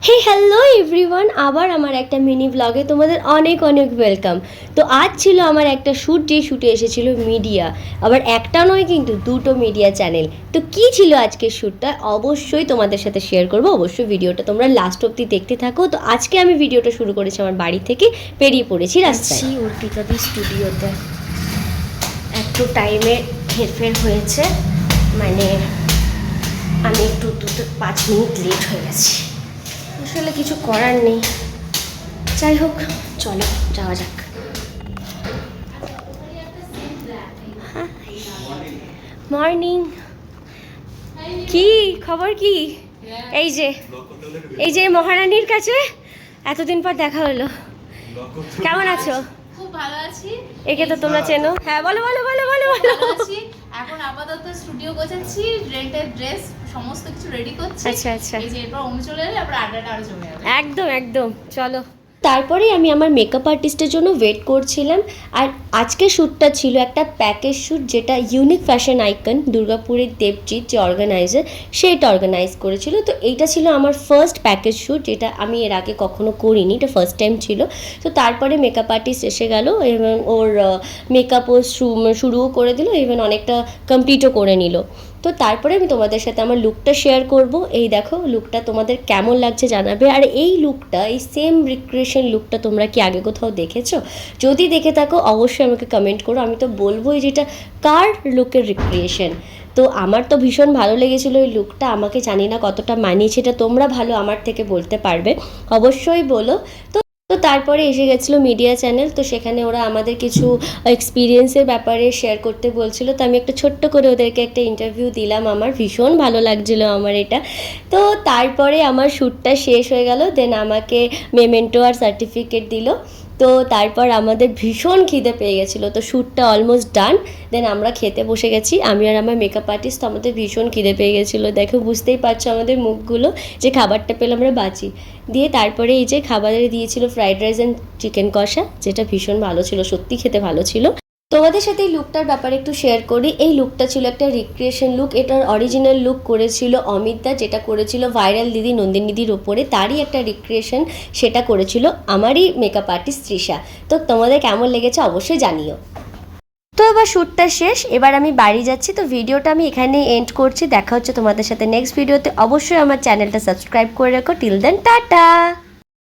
হে hello everyone আবার আমার একটা মিনি ব্লগে তোমাদের অনেক অনেক ওয়েলকাম তো আজ ছিল আমার একটা শ্যুট যে শ্যুটে এসেছিল মিডিয়া আবার একটা নয় কিন্তু দুটো মিডিয়া চ্যানেল তো কি ছিল আজকের শ্যুটটা অবশ্যই তোমাদের সাথে শেয়ার করব। অবশ্যই ভিডিওটা তোমরা লাস্ট অবধি দেখতে থাকো। তো আজকে আমি ভিডিওটা শুরু করেছি আমার বাড়ি থেকে। পেরিয়ে পড়েছি রাস্তায়। অর্পিতাদি স্টুডিওতে একটু টাইমে হেরফের হয়েছে। মানে আমি একটু দুটো পাঁচ মিনিট লেট হয়ে গেছি। আসলে কিছু করার নেই। যাই হোক চলো যাওয়া যাক। মর্নিং। কি? খবর কি? এই যে এই যে মহারানীর কাছে এতদিন পর দেখা হলো। কেমন আছো? খুব ভালো আছি। একে তো তোমরা চেনো। হ্যাঁ বলো বলো বলো বলো বলো। এখন আপাতত স্টুডিও গোছাচ্ছি রেন্টের ড্রেস সমস্ত কিছু রেডি করছি। আচ্ছা, আচ্ছা। এই যে এরপর অমনি চলে এলে আবার আড্ডাটা আরও জমে যাবে। একদম একদম। চলো। তারপরে আমি আমার মেকআপ আর্টিস্টের জন্য ওয়েট করছিলাম। আর আজকে শ্যুটটা ছিল একটা প্যাকেজ শ্যুট যেটা ইউনিক ফ্যাশন আইকন দুর্গাপুরের দেবজিৎ যে অর্গানাইজার সেইটা অর্গানাইজ করেছিল। তো এইটা ছিল আমার ফার্স্ট প্যাকেজ শ্যুট যেটা আমি এর আগে কখনো করিনি, এটা ফার্স্ট টাইম ছিল। তো তারপরে মেকআপ আর্টিস্ট এসে গেল এবং ওর মেকআপও শুরুও করে দিল ইভেন অনেকটা কমপ্লিটও করে নিল। তো তারপরে আমি তোমাদের সাথে আমার লুকটা শেয়ার করব। এই দেখো লুকটা তোমাদের কেমন লাগছে জানাবে। আর এই লুকটা এই সেম রিক্রিয়েশন লুকটা তোমরা কি আগে কোথাও দেখেছ? যদি দেখে থাকো, অবশ্যই আমাকে কমেন্ট করো। আমি তো বলবোই যেটা কার লুকের রিক্রিয়েশন তো আমার তো ভীষণ ভালো লেগেছিল এই লুকটা আমাকে জানি না কতটা মানিয়েছে, এটা তোমরা ভালো আমার থেকে বলতে পারবে। অবশ্যই বলো। তো তো তারপরে এসে গেছিল মিডিয়া চ্যানেল তো সেখানে ওরা আমাদের কিছু এক্সপিরিয়েন্সের ব্যাপারে শেয়ার করতে বলছিল। তো আমি একটা ছোট্ট করে ওদেরকে একটা ইন্টারভিউ দিলাম আমার, ভীষণ ভালো লাগছিল আমার এটা। তো তারপরে আমার শ্যুটটা শেষ হয়ে গেল দেন আমাকে মেমেন্টো আর সার্টিফিকেট দিল। তো তারপর আমাদের ভীষণ খিদে পেয়ে গেছিল, তো শ্যুটটা অলমোস্ট ডান দেন আমরা খেতে বসে গেছি। আমি আর আমার মেকআপ আর্টিস্ট আমাদের ভীষণ খিদে পেয়ে গেছিল। দেখো, বুঝতেই পারছ আমাদের মুখগুলো যে খাবারটা পেলে আমরা বাঁচি। দিয়ে তারপরে এই যে খাবারে দিয়েছিল ফ্রাইড রাইস অ্যান্ড চিকেন কষা, যেটা ভীষণ ভালো ছিল, সত্যি খেতে ভালো ছিল। তোমাদের সাথে এই লুকটার ব্যাপারে একটু শেয়ার করি। এই লুকটা ছিল একটা রিক্রিয়েশন লুক এটার অরিজিনাল লুক করেছিল অমিত দা, যেটা করেছিল ভাইরাল দিদি নন্দিনীদির ওপরে। তারই একটা রিক্রিয়েশন সেটা করেছিল আমারই মেকআপ আর্টিস্ট তৃষা। তো তোমাদের কেমন লেগেছে অবশ্যই জানিও। তো এবার শ্যুটটা শেষ। এবার আমি বাড়ি যাচ্ছি। তো ভিডিওটা আমি এখানেই এন্ড করছি। দেখা হচ্ছে তোমাদের সাথে নেক্সট ভিডিওতে অবশ্যই আমার চ্যানেলটা সাবস্ক্রাইব করে রাখো। Till then tata!